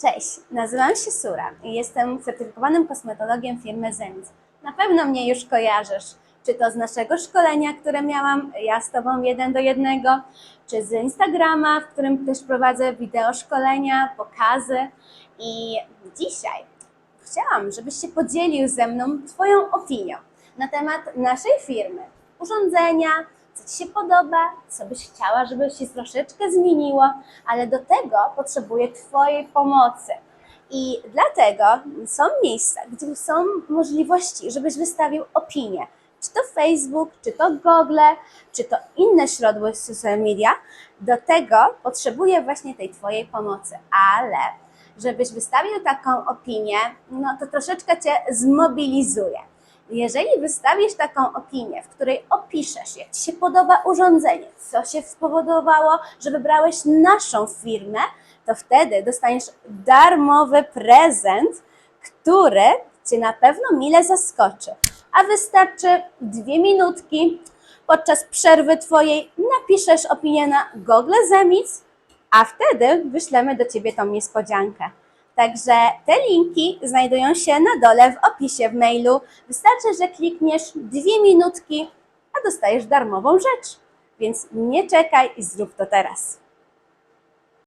Cześć, nazywam się Sura i jestem certyfikowanym kosmetologiem firmy Zenit. Na pewno mnie już kojarzysz, czy to z naszego szkolenia, które miałam ja z Tobą jeden do jednego, czy z Instagrama, w którym też prowadzę wideo szkolenia, pokazy. I dzisiaj chciałam, żebyś się podzielił ze mną Twoją opinią na temat naszej firmy, urządzenia, co Ci się podoba, co byś chciała, żeby się troszeczkę zmieniło, ale do tego potrzebuję Twojej pomocy. I dlatego są miejsca, gdzie są możliwości, żebyś wystawił opinię. Czy to Facebook, czy to Google, czy to inne źródła social media. Do tego potrzebuję właśnie tej Twojej pomocy, ale żebyś wystawił taką opinię, no to troszeczkę Cię zmobilizuje. Jeżeli wystawisz taką opinię, w której opiszesz, jak Ci się podoba urządzenie, co się spowodowało, że wybrałeś naszą firmę, to wtedy dostaniesz darmowy prezent, który Cię na pewno mile zaskoczy. A wystarczy dwie minutki podczas przerwy Twojej napiszesz opinię na Google Zemic, a wtedy wyślemy do Ciebie tą niespodziankę. Także te linki znajdują się na dole w opisie w mailu. Wystarczy, że klikniesz dwie minutki, a dostajesz darmową rzecz. Więc nie czekaj i zrób to teraz.